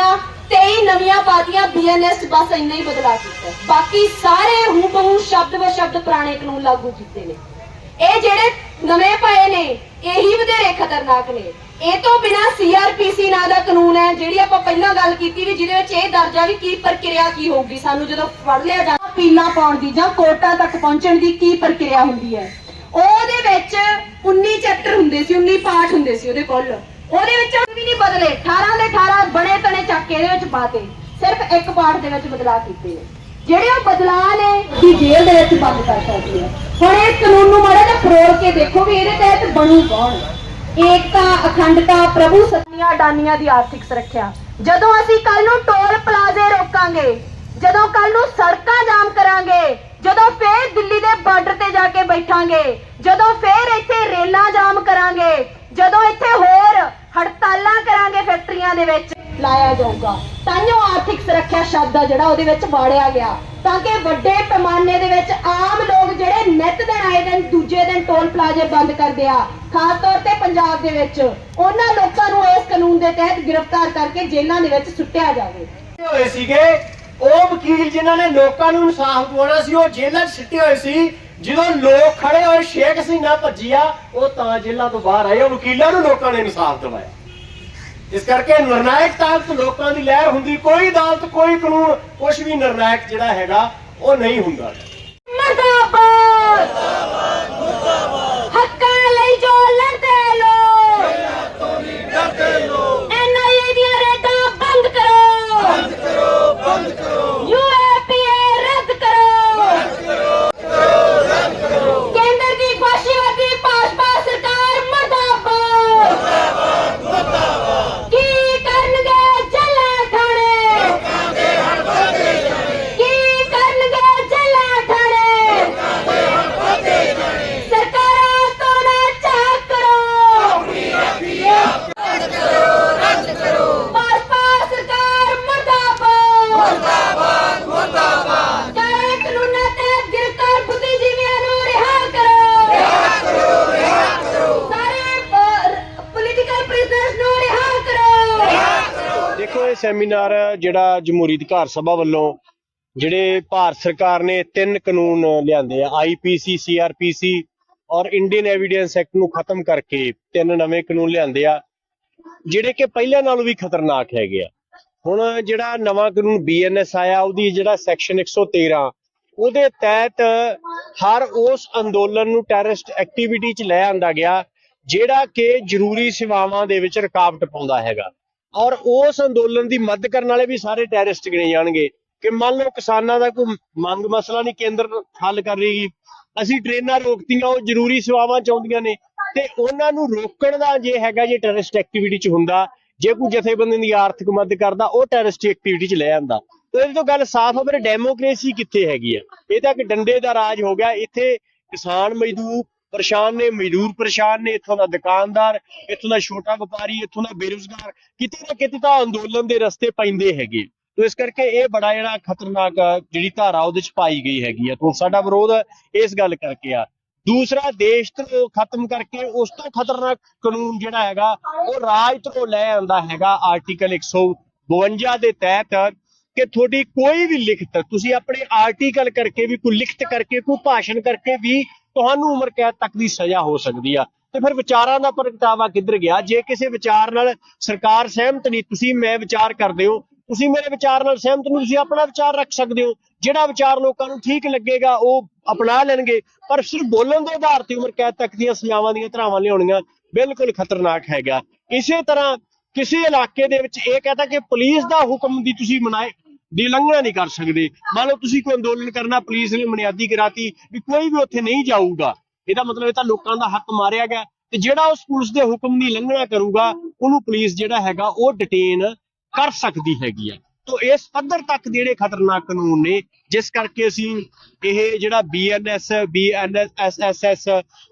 ਕੀਤੀਆਂ 23 ਨਵੀਆਂ ਪਾਤੀਆਂ ਬੀਐਨਐਸ ਬਸ ਇੰਨਾ ਹੀ ਬਦਲਾ ਕੀਤਾ ਬਾਕੀ ਸਾਰੇ ਹੂਬਹੂ ਸ਼ਬਦ ਵੇ ਸ਼ਬਦ ਪੁਰਾਣੇ ਕਾਨੂੰਨ ਲਾਗੂ ਕੀਤੇ ਨੇ। ਇਹ ਜਿਹੜੇ ਨਵੇਂ ਪਏ ਨੇ, ਇਹੀ ਵਧੇਰੇ ਖਤਰਨਾਕ ਨੇ। ਇਹ ਤੋਂ ਬਿਨਾ ਸੀਆਰਪੀਸੀ ਨਾਂ ਦਾ ਕਾਨੂੰਨ ਹੈ, ਜਿਹੜੀ ਆਪਾਂ ਪਹਿਲਾਂ ਗੱਲ ਕੀਤੀ ਵੀ ਜਿਹਦੇ ਵਿੱਚ ਇਹ ਦਰਜਾ ਵੀ ਕੀ ਪ੍ਰਕਿਰਿਆ ਕੀ ਹੋਊਗੀ। ਸਾਨੂੰ ਜਦੋਂ ਫੜ ਲਿਆ ਜਾਂਦਾ ਪੀਲਾ ਪਾਉਣ ਦੀ ਜਾਂ ਕੋਰਟਾਂ ਤੱਕ ਪਹੁੰਚਣ ਦੀ ਕੀ ਪ੍ਰਕਿਰਿਆ ਹੁੰਦੀ ਹੈ। ਉਹਦੇ ਵਿੱਚ 19 ਚੈਪਟਰ ਹੁੰਦੇ ਸੀ 19 ਪਾਠ ਹੁੰਦੇ ਸੀ ਉਹਦੇ ਕੋਲ। ਉਹਦੇ ਵਿੱਚ ਵੀ ਨਹੀਂ ਬਦਲੇ। 18 ਦੇ 18 ਬਣੇ ਤਣੇ ਚੱਕ ਕੇ ਇਹਦੇ ਵਿੱਚ ਪਾਤੇ ਸਿਰਫ ਇੱਕ ਪਾਠ ਦੇ ਵਿੱਚ ਬਦਲਾਅ ਕੀਤੇ ਜਿਹੜੇ ਉਹ ਬਦਲਾਅ ਨੇ ਦੀ ਜੇਲ੍ਹ ਦੇ ਵਿੱਚ ਬੰਦ ਕਰ ਸਕਦੇ ਆ ਹੁਣ ਇਸ ਕਾਨੂੰਨ ਨੂੰ ਮਾੜਾ ਜਿਹਾ ਫਰੋਲ ਕੇ ਦੇਖੋ ਵੀ ਇਹਦੇ ਤਹਿਤ ਬਣੂ ਕੌਣ ਏਕਤਾ, ਅਖੰਡਤਾ, ਪ੍ਰਭੂ ਸਤਨੀਆਂ ਡਾਨੀਆਂ ਦੀ ਆਰਥਿਕ ਸੁਰੱਖਿਆ। ਜਦੋਂ ਅਸੀਂ ਕੱਲ ਨੂੰ ਟੋਲ ਪਲਾਜ਼ੇ ਰੋਕਾਂਗੇ, ਜਦੋਂ ਕੱਲ ਨੂੰ ਸੜਕਾਂ ਜਾਮ ਕਰਾਂਗੇ, ਜਦੋਂ ਫੇਰ ਦਿੱਲੀ ਦੇ ਬਾਰਡਰ ਤੇ ਜਾ ਕੇ ਬੈਠਾਂਗੇ, ਜਦੋਂ ਫੇਰ ਇੱਥੇ ਰੇਲਾਂ ਜਾਮ ਕਰਾਂਗੇ, ਜਦੋਂ ਇੱਥੇ ਹੋਰ ਹੜਤਾਲਾਂ ਕਰਾਂਗੇ ਫੈਕਟਰੀਆਂ ਦੇ ਵਿੱਚ। ਲਾਇਆ ਜਾਊਗਾ। ਤਾਂਯੋ ਆਰਥਿਕ ਸੁਰੱਖਿਆ ਸ਼ਬਦ ਆ ਜਿਹੜਾ ਉਹਦੇ ਵਿੱਚ ਵਾੜਿਆ ਗਿਆ। ਤਾਂ ਕਿ ਵੱਡੇ ਪੈਮਾਨੇ ਦੇ ਵਿੱਚ ਆਮ ਲੋਕ ਜਿਹੜੇ ਨਿੱਤ ਦਿਨ ਆਏ ਦਿਨ ਦੂਜੇ ਦਿਨ ਟੋਲ ਪਲਾਜ਼ੇ ਬੰਦ ਕਰਦੇ ਆ ਖਾਸ ਤੌਰ ਤੇ ਪੰਜਾਬ ਦੇ ਵਿੱਚ ਉਹਨਾਂ ਲੋਕਾਂ ਨੂੰ ਇਸ ਕਾਨੂੰਨ ਦੇ ਤਹਿਤ ਗ੍ਰਿਫਤਾਰ ਕਰਕੇ ਜੇਲ੍ਹਾਂ ਦੇ ਵਿੱਚ ਸੁੱਟਿਆ ਜਾਵੇ। ਹੋਏ ਸੀਗੇ। ਉਹ ਵਕੀਲ ਜਿਨ੍ਹਾਂ ਨੇ ਲੋਕਾਂ ਨੂੰ ਇਨਸਾਫ ਦਿਵਾਉਣਾ ਸੀ ਉਹ ਜੇਲ੍ਹਾਂ 'ਚ ਸਿੱਟੇ ਹੋਏ ਸੀ। ਜਦੋਂ ਲੋਕ ਖੜੇ ਹੋਏ ਸ਼ੇਖ ਹਸੀਨਾ ਭੱਜੀ ਆ ਉਹ ਤਾਂ ਜੇਲ੍ਹਾਂ ਤੋਂ ਬਾਹਰ ਆਏ ਉਹ ਵਕੀਲਾਂ ਨੂੰ ਲੋਕਾਂ ਨੇ ਇਨਸਾਫ ਦਿਵਾਇਆ। ਇਸ ਕਰਕੇ ਨਿਰਣਾਇਕ ਤਾਕਤ ਲੋਕਾਂ ਦੀ ਲਹਿਰ ਹੁੰਦੀ, ਕੋਈ ਅਦਾਲਤ, ਕੋਈ ਕਾਨੂੰਨ ਕੁਝ ਵੀ ਨਿਰਣਾਇਕ ਜਿਹੜਾ ਹੈਗਾ, ਉਹ ਨਹੀਂ ਹੁੰਦਾ ਮਰਦਾਬਾਦ ਹੱਕਾਂ ਲਈ ਜੋ ਲੜਦੇ ਲੋਕ ਐਨਆਈਏ ਦੀਆਂ ਰੇਡਾਂ ਬੰਦ ਕਰੋ ਬੰਦ ਕਰੋ ਬੰਦ ਕਰੋ ਯੂਏਪੀਏ ਰੱਦ ਕਰੋ ਕੇਂਦਰ ਦੀ ਫਾਸ਼ੀਵਾਦੀ ਭਾਜਪਾ ਸਰਕਾਰ ਮਰਦਾਬਾਦ ਕੀ ਕਰਨਗੇ ਜੱਲਾ ਠਾਣੇ ਕੀ ਕਰਨਗੇ ਜੱਲਾ ਠਾਣੇ ਸਰਕਾਰਾਂ ਤੋਂ ਨਾ ਚਾਹ ਕਰੋ ਭਾਜਪਾ ਸਰਕਾਰ ਮਰਦਾਬਾਦ ਮਰਦਾਬਾਦ ਮਰਦਾਬਾਦ ਕਾਲੇ ਕਾਨੂੰਨਾਂ ਤੇ ਗ੍ਰਿਫਤਾਰ ਬੁੱਧੀਜੀਵੀਆਂ ਨੂੰ ਰਿਹਾ ਕਰੋ ਰਿਹਾ ਕਰੋ ਰਿਹਾ ਕਰੋ ਸਾਰੇ ਪੋਲੀਟੀਕਲ ਪ੍ਰਿਜ਼ਨਰਸ ਨੂੰ ਰਿਹਾ ਕਰੋ ਦੇਖੋ ਇਹ ਸੈਮੀਨਾਰ ਜਿਹੜਾ ਜਮਹੂਰੀ ਅਧਿਕਾਰ ਸਭਾ ਵੱਲੋਂ ਜਿਹੜੇ ਭਾਰਤ ਸਰਕਾਰ ਨੇ ਤਿੰਨ ਕਾਨੂੰਨ ਲਿਆਂਦੇ ਆ ਆਈਪੀਸੀ ਸੀਆਰਪੀਸੀ ਔਰ ਇੰਡੀਅਨ ਐਵੀਡੈਂਸ ਐਕਟ ਨੂੰ ਖਤਮ ਕਰਕੇ ਤਿੰਨ ਨਵੇਂ ਕਾਨੂੰਨ ਲਿਆਂਦੇ ਆ, ਜਿਹੜੇ ਕਿ ਪਹਿਲਾਂ ਨਾਲੋਂ ਵੀ ਖਤਰਨਾਕ ਹੈਗੇ ਆ। ਹੁਣ ਜਿਹੜਾ ਨਵਾਂ ਕਾਨੂੰਨ ਬੀਐਨਐਸ ਆਇਆ, ਉਹਦੀ ਜਿਹੜਾ ਸੈਕਸ਼ਨ 113 ਉਹਦੇ ਤਹਿਤ ਹਰ ਉਸ ਅੰਦੋਲਨ ਨੂੰ ਟੈਰਰਿਸਟ ਐਕਟੀਵਿਟੀ 'ਚ ਲੈ ਆਂਦਾ ਗਿਆ, ਜਿਹੜਾ ਕਿ ਜ਼ਰੂਰੀ ਸੇਵਾਵਾਂ ਦੇ ਵਿੱਚ ਰੁਕਾਵਟ ਪਾਉਂਦਾ ਹੈਗਾ। ਔਰ ਉਸ ਅੰਦੋਲਨ ਦੀ ਮਦਦ ਕਰਨ ਵਾਲੇ ਵੀ ਸਾਰੇ ਟੈਰਰਿਸਟ ਗਿਣੇ ਜਾਣਗੇ ਕਿ ਮੰਨ ਲਓ ਕਿਸਾਨਾਂ ਦਾ ਕੋਈ ਮੰਗ ਮਸਲਾ ਨਹੀਂ, ਕੇਂਦਰ ਹੱਲ ਕਰ ਰਹੀ ਅਸੀਂ ਟ੍ਰੇਨਾਂ ਰੋਕਤੀਆਂ, ਉਹ ਜ਼ਰੂਰੀ ਸੇਵਾਵਾਂ ਚਾਹੁੰਦੀਆਂ ਨੇ। ਤੇ ਉਹਨਾਂ ਨੂੰ ਰੋਕਣ ਦਾ ਜੇ ਹੈਗਾ ਜੇ ਟੈਰਰਿਸਟ ਐਕਟੀਵਿਟੀ 'ਚ ਹੁੰਦਾ, ਜੇ ਕੋਈ ਜਥੇਬੰਦੀ ਦੀ ਆਰਥਿਕ ਮਦਦ ਕਰਦਾ, ਉਹ ਟੈਰਰਿਸਟ ਐਕਟੀਵਿਟੀ 'ਚ ਲੈ ਆਂਦਾ। ਤੇ ਇਹਦੇ ਤੋਂ ਗੱਲ ਸਾਫ਼ ਹੋ ਮੇਰੇ ਡੈਮੋਕ੍ਰੇਸੀ ਕਿੱਥੇ ਹੈਗੀ ਆ? ਇਹ ਤਾਂ ਇੱਕ ਡੰਡੇ ਦਾ ਰਾਜ ਹੋ ਗਿਆ। ਇੱਥੇ ਕਿਸਾਨ ਮਜ਼ਦੂਰ ਪਰੇਸ਼ਾਨ ਨੇ, ਮਜ਼ਦੂਰ ਪਰੇਸ਼ਾਨ ਨੇ, ਇੱਥੋਂ ਦਾ ਦੁਕਾਨਦਾਰ, ਇੱਥੋਂ ਦਾ ਛੋਟਾ ਵਪਾਰੀ, ਇੱਥੋਂ ਦਾ ਬੇਰੁਜ਼ਗਾਰ, ਕਿਤੇ ਨਾ ਕਿਤੇ ਤਾਂ ਅੰਦੋਲਨ ਦੇ ਰਸਤੇ ਪੈਂਦੇ ਹੈਗੇ। ਤੋ ਇਸ ਕਰਕੇ ਇਹ ਬੜਾ ਜਿਹੜਾ ਖਤਰਨਾਕ ਜਿਹੜੀ ਧਾਰਾ ਉਹਦੇ ਚ ਪਾਈ ਗਈ ਹੈਗੀ ਆ। ਤੋਂ ਸਾਡਾ ਵਿਰੋਧ ਇਸ ਗੱਲ ਕਰਕੇ ਆ। ਦੂਸਰਾ, ਦੇਸ਼ ਤੋਂ ਖਤਮ ਕਰਕੇ ਉਸ ਤੋਂ ਖਤਰਨਾਕ ਕਾਨੂੰਨ ਜਿਹੜਾ ਹੈਗਾ, ਉਹ ਰਾਜ ਤੋਂ ਲੈ ਆਂਦਾ ਹੈਗਾ ਆਰਟੀਕਲ 152 ਦੇ ਤਹਿਤ ਕਿ ਤੁਹਾਡੀ ਕੋਈ ਵੀ ਲਿਖਤ, ਤੁਸੀਂ ਆਪਣੇ ਆਰਟੀਕਲ ਕਰਕੇ ਵੀ ਕੋਈ ਲਿਖਤ ਕਰਕੇ, ਕੋਈ ਭਾਸ਼ਣ ਕਰਕੇ ਵੀ ਤੁਹਾਨੂੰ ਉਮਰ ਕੈਦ ਤੱਕ ਦੀ ਸਜ਼ਾ ਹੋ ਸਕਦੀ ਆ। ਤੇ ਫਿਰ ਵਿਚਾਰਾਂ ਦਾ ਪ੍ਰਗਟਾਵਾ ਕਿੱਧਰ ਗਿਆ? ਜੇ ਕਿਸੇ ਵਿਚਾਰ ਨਾਲ ਸਰਕਾਰ ਸਹਿਮਤ ਨਹੀਂ, ਤੁਸੀਂ ਮੈਂ ਵਿਚਾਰ ਕਰਦੇ ਹੋ। ਤੁਸੀਂ ਮੇਰੇ ਵਿਚਾਰ ਨਾਲ ਸਹਿਮਤ ਨਹੀਂ, ਤੁਸੀਂ ਆਪਣਾ ਵਿਚਾਰ ਰੱਖ ਸਕਦੇ ਹੋ। ਜਿਹੜਾ ਵਿਚਾਰ ਲੋਕਾਂ ਨੂੰ ਠੀਕ ਲੱਗੇਗਾ, ਉਹ ਅਪਣਾ ਲੈਣਗੇ। ਪਰ ਸਿਰਫ ਬੋਲਣ ਦੇ ਆਧਾਰ ਤੇ ਉਮਰ ਕੈਦ ਤੱਕ ਦੀਆਂ ਸਜ਼ਾਵਾਂ ਦੀਆਂ ਧਰਾਵਾਂ ਲਿਆਉਣੀਆਂ ਬਿਲਕੁਲ ਖਤਰਨਾਕ ਹੈਗਾ। ਇਸੇ ਤਰ੍ਹਾਂ ਕਿਸੇ ਇਲਾਕੇ ਦੇ ਵਿੱਚ ਇਹ ਕਹਤਾ ਕਿ ਪੁਲਿਸ ਦਾ ਹੁਕਮ ਦੀ ਤੁਸੀਂ ਮਨਾਏ ਦੀ ਉਲੰਘਣਾ ਨਹੀਂ ਕਰ ਸਕਦੇ। ਮੰਨ ਲਓ ਤੁਸੀਂ ਕੋਈ ਅੰਦੋਲਨ ਕਰਨਾ ਪੁਲਿਸ ਨੇ ਬੁਨਿਆਦੀ ਕਰਾਤੀ ਵੀ ਕੋਈ ਵੀ ਉੱਥੇ ਨਹੀਂ ਜਾਊਗਾ। ਇਹਦਾ ਮਤਲਬ ਇਹ ਤਾਂ ਲੋਕਾਂ ਦਾ ਹੱਕ ਮਾਰਿਆ ਗਿਆ। ਤੇ ਜਿਹੜਾ ਉਸ ਪੁਲਿਸ ਦੇ ਹੁਕਮ ਦੀ ਉਲੰਘਣਾ ਕਰੂਗਾ ਉਹਨੂੰ ਪੁਲਿਸ ਜਿਹੜਾ ਹੈਗਾ ਉਹ ਡਿਟੇਨ ਕਰ ਸਕਦੀ ਹੈਗੀ ਆ। ਤੋ ਇਸ ਪੱਧਰ ਤੱਕ ਜਿਹੜੇ ਖਤਰਨਾਕ ਕਾਨੂੰਨ ਨੇ ਜਿਸ ਕਰਕੇ ਅਸੀਂ ਇਹ ਜਿਹੜਾ ਬੀਐਨਐਸ ਬੀਐਨਐਸਐਸਐਸ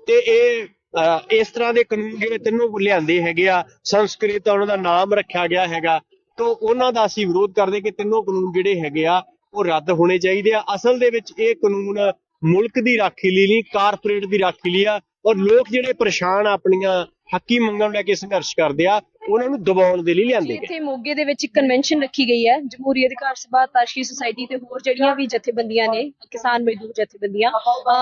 ਤੇ ਇਹ ਅਹ, ਇਸ ਤਰ੍ਹਾਂ ਦੇ ਕਾਨੂੰਨ ਜਿਹੜੇ ਤਿੰਨੋਂ ਲਿਆਂਦੇ ਹੈਗੇ ਆ ਸੰਸਕ੍ਰਿਤ ਉਹਨਾਂ ਦਾ ਨਾਮ ਰੱਖਿਆ ਗਿਆ ਹੈਗਾ। ਤੋ ਉਹਨਾਂ ਦਾ ਅਸੀਂ ਵਿਰੋਧ ਕਰਦੇ ਕਿ ਤਿੰਨੋਂ ਕਾਨੂੰਨ ਜਿਹੜੇ ਹੈਗੇ ਆ, ਉਹ ਰੱਦ ਹੋਣੇ ਚਾਹੀਦੇ ਆ। ਅਸਲ ਦੇ ਵਿੱਚ ਇਹ ਕਾਨੂੰਨ ਮੁਲਕ ਦੀ ਰਾਖੀ ਲਈ ਨਹੀਂ, ਕਾਰਪੋਰੇਟ ਦੀ ਰਾਖੀ ਲਈ ਆ। ਔਰ ਲੋਕ ਜਿਹੜੇ ਪਰੇਸ਼ਾਨ ਆ, ਆਪਣੀਆਂ ਹੱਕੀ ਮੰਗਾਂ ਨੂੰ ਲੈ ਕੇ ਸੰਘਰਸ਼ ਕਰਦੇ ਆ ਉਹਨਾਂ ਨੂੰ ਦਬਾਉਣ ਦੇ ਲਈ ਲਿਆਂਦੇ ਗਏ। ਇੱਥੇ ਮੋਗੇ ਦੇ ਵਿੱਚ ਇੱਕ ਕਨਵੈਨਸ਼ਨ ਰੱਖੀ ਗਈ ਹੈ ਜਮਹੂਰੀ ਅਧਿਕਾਰ ਸਭਾ ਤਾਸ਼ੀ ਸੁਸਾਇਟੀ ਤੇ ਹੋਰ ਜਿਹੜੀਆਂ ਵੀ ਜਥੇਬੰਦੀਆਂ ਨੇ ਕਿਸਾਨ ਮਜ਼ਦੂਰ ਜਥੇਬੰਦੀਆਂ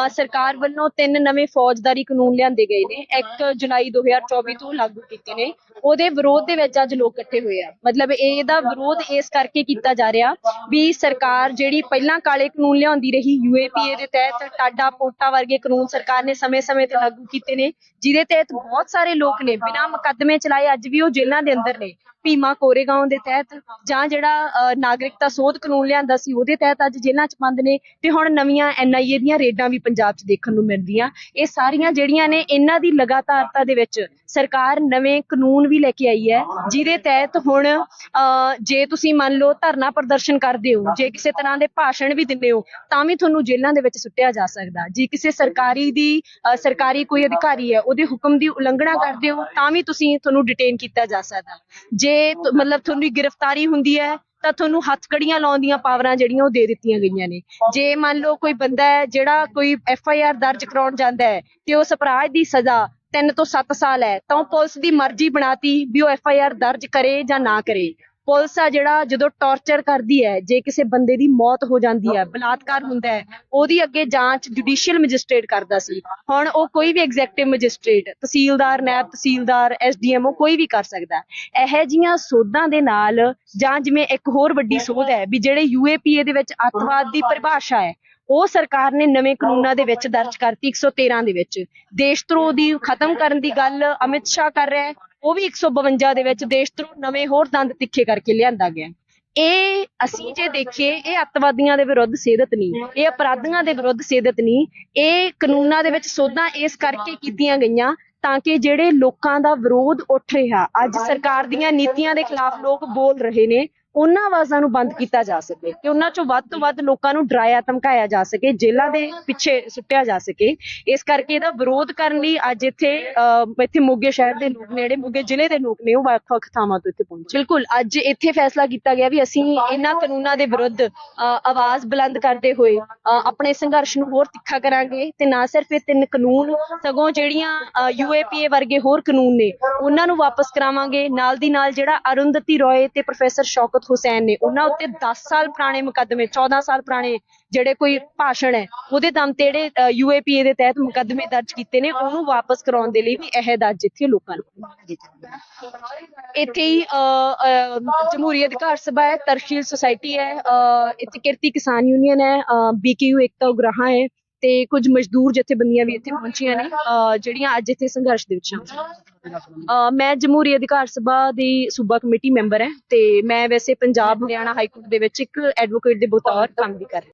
ਸਰਕਾਰ ਵੱਲੋਂ ਤਿੰਨ ਨਵੇਂ ਫੌਜਦਾਰੀ ਕਾਨੂੰਨ ਲਿਆਂਦੇ ਗਏ ਨੇ 1 ਜੁਲਾਈ 2024 ਤੋਂ ਲਾਗੂ ਕੀਤੇ ਨੇ। ਉਹਦੇ ਵਿਰੋਧ ਦੇ ਵਿੱਚ ਅੱਜ ਲੋਕ ਇਕੱਠੇ ਹੋਏ ਆ। ਮਤਲਬ ਇਹਦਾ ਵਿਰੋਧ ਇਸ ਕਰਕੇ ਕੀਤਾ ਜਾ ਰਿਹਾ ਵੀ ਸਰਕਾਰ ਜਿਹੜੀ ਪਹਿਲਾਂ ਕਾਲੇ ਕਾਨੂੰਨ ਲਿਆਉਂਦੀ ਰਹੀ ਯੂਏਪੀਏ ਦੇ ਤਹਿਤ ਟਾਡਾ ਪੋਟਾ ਵਰਗੇ ਕਾਨੂੰਨ ਸਰਕਾਰ ਨੇ ਸਮੇਂ-ਸਮੇਂ ਤੇ ਲਾਗੂ ਕੀਤੇ ਨੇ ਜਿਹਦੇ ਤਹਿਤ ਬਹੁਤ ਸਾਰੇ ਲੋਕ ਨੇ ਬਿਨਾਂ ਮੁਕੱਦਮੇ ਚਲਾਏ ਅੱਜ ਵੀ ਉਹ ਜੇਲ੍ਹਾਂ ਦੇ ਅੰਦਰ ਨੇ ਭੀਮਾ ਕੋਰੇਗਾਉਂ ਦੇ ਤਹਿਤ ਜਾਂ ਜਿਹੜਾ ਅਹ, ਨਾਗਰਿਕਤਾ ਸੋਧ ਕਾਨੂੰਨ ਲਿਆਂਦਾ ਸੀ ਉਹਦੇ ਤਹਿਤ ਅੱਜ ਜੇਲ੍ਹਾਂ 'ਚ ਬੰਦ ਨੇ ਤੇ ਹੁਣ ਨਵੀਆਂ ਐਨਆਈਏ ਦੀਆਂ ਰੇਡਾਂ ਵੀ ਪੰਜਾਬ 'ਚ ਦੇਖਣ ਨੂੰ ਮਿਲਦੀਆਂ। ਇਹ ਸਾਰੀਆਂ ਜਿਹੜੀਆਂ ਨੇ ਇਹਨਾਂ ਦੀ ਲਗਾਤਾਰਤਾ ਦੇ ਵਿੱਚ ਸਰਕਾਰ ਨਵੇਂ ਕਾਨੂੰਨ ਵੀ ਲੈ ਕੇ ਆਈ ਹੈ ਜਿਹਦੇ ਤਹਿਤ ਹੁਣ ਅਹ, ਜੇ ਤੁਸੀਂ ਮੰਨ ਲਓ ਧਰਨਾ ਪ੍ਰਦਰਸ਼ਨ ਕਰਦੇ ਹੋ ਜੇ ਕਿਸੇ ਤਰ੍ਹਾਂ ਦੇ ਭਾਸ਼ਣ ਵੀ ਦਿੰਦੇ ਹੋ ਤਾਂ ਵੀ ਤੁਹਾਨੂੰ ਜੇਲ੍ਹਾਂ ਦੇ ਵਿੱਚ ਸੁੱਟਿਆ ਜਾ ਸਕਦਾ। ਜੇ ਕਿਸੇ ਸਰਕਾਰੀ ਦੀ ਅਹ, ਸਰਕਾਰੀ ਕੋਈ ਅਧਿਕਾਰੀ ਹੈ ਉਹਦੇ ਹੁਕਮ ਦੀ ਉਲੰਘਣਾ ਕਰਦੇ ਹੋ ਤਾਂ ਵੀ ਤੁਸੀਂ ਤੁਹਾਨੂੰ ਡਿਟੇਨ ਕੀਤਾ ਜਾ ਸਕਦਾ। ਜੇ ਮਤਲਬ ਤੁਹਾਨੂੰ ਗ੍ਰਿਫਤਾਰੀ ਹੁੰਦੀ ਹੈ ਤਾਂ ਤੁਹਾਨੂੰ ਹੱਥਕੜੀਆਂ ਲਾਉਣ ਦੀਆਂ ਪਾਵਰਾਂ ਜਿਹੜੀਆਂ ਉਹ ਦੇ ਦਿੱਤੀਆਂ ਗਈਆਂ ਨੇ। ਜੇ ਮੰਨ ਲਓ ਕੋਈ ਬੰਦਾ ਹੈ ਜਿਹੜਾ ਕੋਈ ਐਫ ਆਈ ਆਰ ਦਰਜ ਕਰਾਉਣ ਜਾਂਦਾ ਹੈ ਤੇ ਉਸ ਅਪਰਾਧ ਦੀ ਸਜ਼ਾ 3 ਤੋਂ 7 ਸਾਲ ਹੈ ਤਾਂ ਉਹ ਪੁਲਿਸ ਦੀ ਮਰਜ਼ੀ ਬਣਾਤੀ ਵੀ ਉਹ ਐਫ ਆਈ ਆਰ ਦਰਜ ਕਰੇ ਜਾਂ ਨਾ ਕਰੇ। ਪੁਲਿਸ ਆ ਜਿਹੜਾ ਜਦੋਂ ਟੌਰਚਰ ਕਰਦੀ ਹੈ, ਜੇ ਕਿਸੇ ਬੰਦੇ ਦੀ ਮੌਤ ਹੋ ਜਾਂਦੀ ਹੈ, ਬਲਾਤਕਾਰ ਹੁੰਦਾ ਹੈ, ਉਹਦੀ ਅੱਗੇ ਜਾਂਚ ਜੁਡੀਸ਼ੀਅਲ ਮੈਜਿਸਟ੍ਰੇਟ ਕਰਦਾ ਸੀ। ਹੁਣ ਉਹ ਕੋਈ ਵੀ ਐਗਜ਼ੈਕਟਿਵ ਮੈਜਿਸਟ੍ਰੇਟ ਤਹਿਸੀਲਦਾਰ, ਨਾਇਬ ਤਹਿਸੀਲਦਾਰ ਐਸਡੀਐਮਓ ਕੋਈ ਵੀ ਕਰ ਸਕਦਾ ਹੈ। ਇਹੋ ਜੀਆਂ ਸੋਧਾਂ ਦੇ ਨਾਲ ਜਾਂ ਜਿਵੇਂ ਇੱਕ ਹੋਰ ਵੱਡੀ ਸੋਧ ਹੈ ਵੀ ਜਿਹੜੇ ਯੂਏਪੀਏ ਦੇ ਵਿੱਚ ਅੱਤਵਾਦ ਦੀ ਪਰਿਭਾਸ਼ਾ ਹੈ, ਉਹ ਸਰਕਾਰ ਨੇ ਨਵੇਂ ਕਾਨੂੰਨਾਂ ਦੇ ਵਿੱਚ ਦਰਜ ਕਰਤੀ 113 ਦੇ ਵਿੱਚ। ਦੇਸ਼ ਧਰੋਹ ਦੀ ਖਤਮ ਕਰਨ ਦੀ ਗੱਲ ਅਮਿਤ ਸ਼ਾਹ ਕਰ ਰਿਹਾ ਹੈ। ਉਹ ਵੀ 152 ਦੇ ਵਿੱਚ ਦੇਸ਼ ਧਰੋਹ ਨਵੇਂ ਹੋਰ ਦੰਦ ਤਿੱਖੇ ਕਰਕੇ ਲਿਆਂਦਾ ਗਿਆ। ਇਹ ਅਸੀਂ ਜੇ ਦੇਖੀਏ, ਇਹ ਅੱਤਵਾਦੀਆਂ ਦੇ ਵਿਰੁੱਧ ਸੇਧਤ ਨਹੀਂ, ਇਹ ਅਪਰਾਧੀਆਂ ਦੇ ਵਿਰੁੱਧ ਸੇਧਤ ਨਹੀਂ, ਇਹ ਕਾਨੂੰਨਾਂ ਦੇ ਵਿੱਚ ਸੋਧਾਂ ਇਸ ਕਰਕੇ ਕੀਤੀਆਂ ਗਈਆਂ ਤਾਂ ਕਿ ਜਿਹੜੇ ਲੋਕਾਂ ਦਾ ਵਿਰੋਧ ਉੱਠ ਰਿਹਾ, ਅੱਜ ਸਰਕਾਰ ਦੀਆਂ ਨੀਤੀਆਂ ਦੇ ਖਿਲਾਫ ਲੋਕ ਬੋਲ ਰਹੇ ਨੇ ਉਹਨਾਂ ਆਵਾਜ਼ਾਂ ਨੂੰ ਬੰਦ ਕੀਤਾ ਜਾ ਸਕੇ ਕਿ ਉਹਨਾਂ ਚੋਂ ਵੱਧ ਤੋਂ ਵੱਧ ਲੋਕਾਂ ਨੂੰ ਡਰਾਇਆ ਧਮਕਾਇਆ ਜਾ ਸਕੇ ਜੇਲ੍ਹਾਂ ਦੇ ਪਿੱਛੇ ਸੁੱਟਿਆ ਜਾ ਸਕੇ। ਇਸ ਕਰਕੇ ਇਹਦਾ ਵਿਰੋਧ ਕਰਨ ਲਈ ਅੱਜ ਇੱਥੇ ਅਹ, ਇੱਥੇ ਮੋਗੇ ਸ਼ਹਿਰ ਦੇ ਲੋਕ ਨੇੜੇ ਮੋਗੇ ਜ਼ਿਲ੍ਹੇ ਦੇ ਲੋਕ ਨੇ ਉਹ ਵੱਖ-ਵੱਖ ਥਾਵਾਂ ਤੋਂ ਇੱਥੇ ਪਹੁੰਚੇ। ਬਿਲਕੁਲ ਅੱਜ ਇੱਥੇ ਫੈਸਲਾ ਕੀਤਾ ਗਿਆ ਵੀ ਅਸੀਂ ਇਹਨਾਂ ਕਾਨੂੰਨਾਂ ਦੇ ਵਿਰੁੱਧ ਅਹ, ਆਵਾਜ਼ ਬੁਲੰਦ ਕਰਦੇ ਹੋਏ ਅਹ, ਆਪਣੇ ਸੰਘਰਸ਼ ਨੂੰ ਹੋਰ ਤਿੱਖਾ ਕਰਾਂਗੇ ਤੇ ਨਾ ਸਿਰਫ ਇਹ ਤਿੰਨ ਕਾਨੂੰਨ ਸਗੋਂ ਜਿਹੜੀਆਂ ਯੂਏਪੀਏ ਵਰਗੇ ਹੋਰ ਕਾਨੂੰਨ ਨੇ ਉਹਨਾਂ ਨੂੰ ਵਾਪਸ ਕਰਾਵਾਂਗੇ। ਨਾਲ ਦੀ ਨਾਲ ਜਿਹੜਾ ਅਰੁੰਧਤੀ ਰੋਏ ਤੇ ਪ੍ਰੋਫੈਸਰ ਸ਼ੌਕਤ ਹੁਸੈਨ ਨੇ ਉਹਨਾਂ ਉੱਤੇ 10 ਸਾਲ ਪੁਰਾਣੇ ਮੁਕੱਦਮੇ 14 ਸਾਲ ਪੁਰਾਣੇ ਜਿਹੜੇ ਕੋਈ ਭਾਸ਼ਣ ਹੈ ਉਹਦੇ ਦਮ ਤੇ ਜਿਹੜੇ ਯੂਏਪੀਏ ਦੇ ਤਹਿਤ ਮੁਕੱਦਮੇ ਦਰਜ ਕੀਤੇ ਨੇ ਉਹਨੂੰ ਵਾਪਸ ਕਰਾਉਣ ਦੇ ਲਈ ਵੀ ਅਹਿਦ ਅੱਜ ਇੱਥੇ ਲੋਕਾਂ ਨੂੰ। ਇੱਥੇ ਹੀ ਜਮਹੂਰੀ ਅਧਿਕਾਰ ਸਭਾ ਹੈ ਤਰਸ਼ੀਲ ਸੁਸਾਇਟੀ ਹੈ ਅਹ, ਇੱਥੇ ਕਿਰਤੀ ਕਿਸਾਨ ਯੂਨੀਅਨ ਹੈ ਬੀਕੇਯੂ ਏਕਤਾ ਉਗਰਾਹਾਂ ਹੈ ਤੇ ਕੁਝ ਮਜ਼ਦੂਰ ਜਥੇਬੰਦੀਆਂ ਵੀ ਇੱਥੇ ਪਹੁੰਚੀਆਂ ਨੇ ਜਿਹੜੀਆਂ ਅੱਜ ਇੱਥੇ ਸੰਘਰਸ਼ ਦੇ ਵਿੱਚ ਸ਼ਾਮਲ ਹਨ ਮੈਂ ਜਮਹੂਰੀ ਅਧਿਕਾਰ ਸਭਾ ਦੀ ਸੂਬਾ ਕਮੇਟੀ ਮੈਂਬਰ ਹਾਂ ਤੇ ਮੈਂ ਵੈਸੇ ਪੰਜਾਬ, ਹਰਿਆਣਾ ਹਾਈ ਕੋਰਟ ਦੇ ਵਿੱਚ ਇੱਕ ਐਡਵੋਕੇਟ ਦੇ ਬਤੌਰ ਕੰਮ ਵੀ ਕਰ ਰਹੀ ਹਾਂ